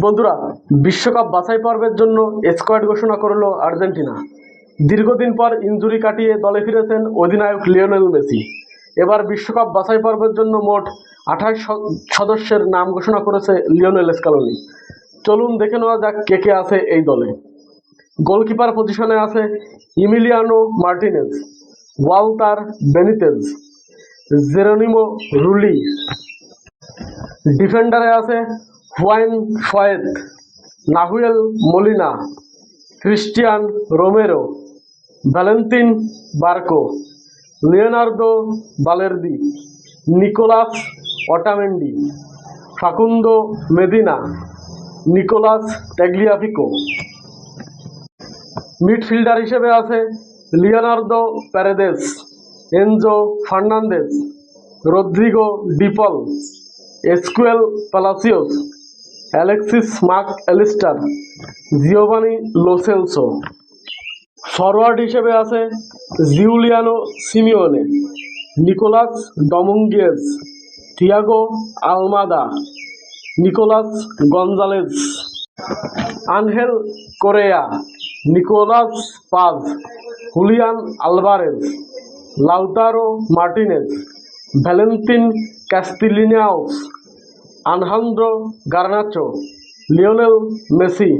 বন্ধুরা, বিশ্বকাপ বাছাই পর্বের জন্য স্কোয়াড ঘোষণা করল আর্জেন্টিনা। দীর্ঘদিন পর ইনজুরি কাটিয়ে দলে ফিরেছেন অধিনায়ক লিওনেল মেসি। এবার বিশ্বকাপ বাছাই পর্বের জন্য মোট আঠাশ সদস্যের নাম ঘোষণা করেছে লিওনেল স্কালোনি। চলুন দেখে নেওয়া যাক কে কে আছে এই দলে। গোলকিপার পজিশনে আছে Emiliano Martinez, Walter Benitez, Geronimo Rulli. ডিফেন্ডারে আছে Juan Foyth Nahuel Molina, Cristian Romero, Valentin Barco, Leonardo Balerdi, Nicolas Otamendi, Facundo Medina, Nicolas Tagliafico midfielder হিসেবে আছে Leonardo Paredes, Enzo Fernandez, Rodrigo De Paul, Exequiel Palacios Alexis Mac Allister Giovani Lo Celso forward হিসেবে আছে Giuliano Simeone Nicolas Dominguez Thiago Almada Nicolas Gonzalez Angel Correa Nicolas Paz Julian Alvarez Lautaro Martinez Valentin Castellanos Alejandro Garnacho Lionel Messi.